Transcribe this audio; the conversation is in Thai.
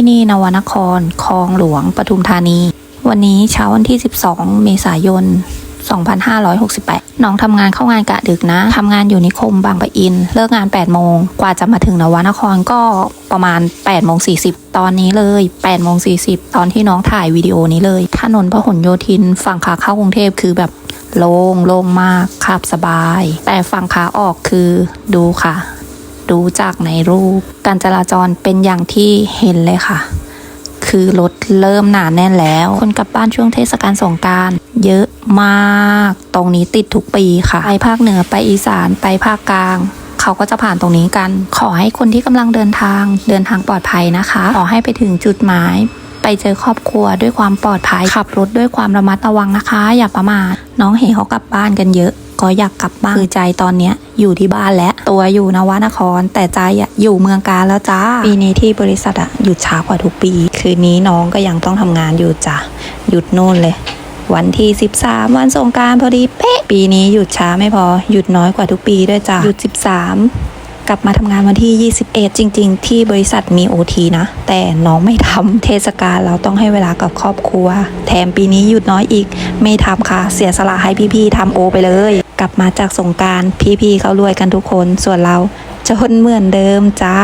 ที่นี่นวนคร คลองหลวง ปทุมธานี วันนี้เช้าวันที่ 12 เมษายน 2568 น้องทำงานเข้างานกะดึกนะ ทำงานอยู่นิคมบางปะอิน เลิกงาน 8 โมง กว่าจะมาถึงนวนครก็ประมาณ 8 โมง 40 ตอนนี้เลย 8 โมง 40 ตอนที่น้องถ่ายวิดีโอนี้เลย ถนนพหลโยธิน ฝั่งขาเข้ากรุงเทพคือแบบโล่งโล่งมากขับสบาย แต่ฝั่งขาออกคือดูค่ะ ดูจากในรูป การจราจรเป็นอย่างที่เห็นเลยค่ะ คือรถเริ่มหนาแน่นแล้ว คนกลับบ้านช่วงเทศกาลสงการเยอะมาก ตรงนี้ติดทุกปีค่ะ ไปภาคเหนือไปอีสานไปภาคกลางเขาก็จะผ่านตรงนี้กัน ขอให้คนที่กำลังเดินทางเดินทางปลอดภัยนะคะ ขอให้ไปถึงจุดหมาย ไปเจอครอบครัวด้วยความปลอดภัย ขับรถด้วยความระมัดระวังนะคะ อย่าประมาทน้องเหเขากลับบ้านกันเยอะ ก็อยากกลับบ้านคือใจตอนเนี้ยอยู่ที่บ้านและตัวอยู่นวนคร แต่ใจอะอยู่เมืองกาแล้วจ้าปีนี้ที่บริษัทอะหยุดช้ากว่าทุกปี คืนนี้น้องก็ยังต้องทำงานอยู่จ้ะหยุดนู่นเลย วันที่ 13 วันสงการพอดีเป๊ะปีนี้หยุดช้าไม่พอหยุดน้อยกว่าทุกปีด้วยจ้ะหยุด 13กลับมาทำงานวันที่ 21 จริง ๆ ที่บริษัทมี OT นะ แต่น้องไม่ทำเทศกาลเราต้องให้เวลากับครอบครัว แถมปีนี้หยุดน้อยอีก ไม่ทำค่ะ เสียสละให้พี่ๆทำโอไปเลย กลับมาจากสงการพี่ๆเขารวยกันทุกคนส่วนเราจนเหมือนเดิมจ้า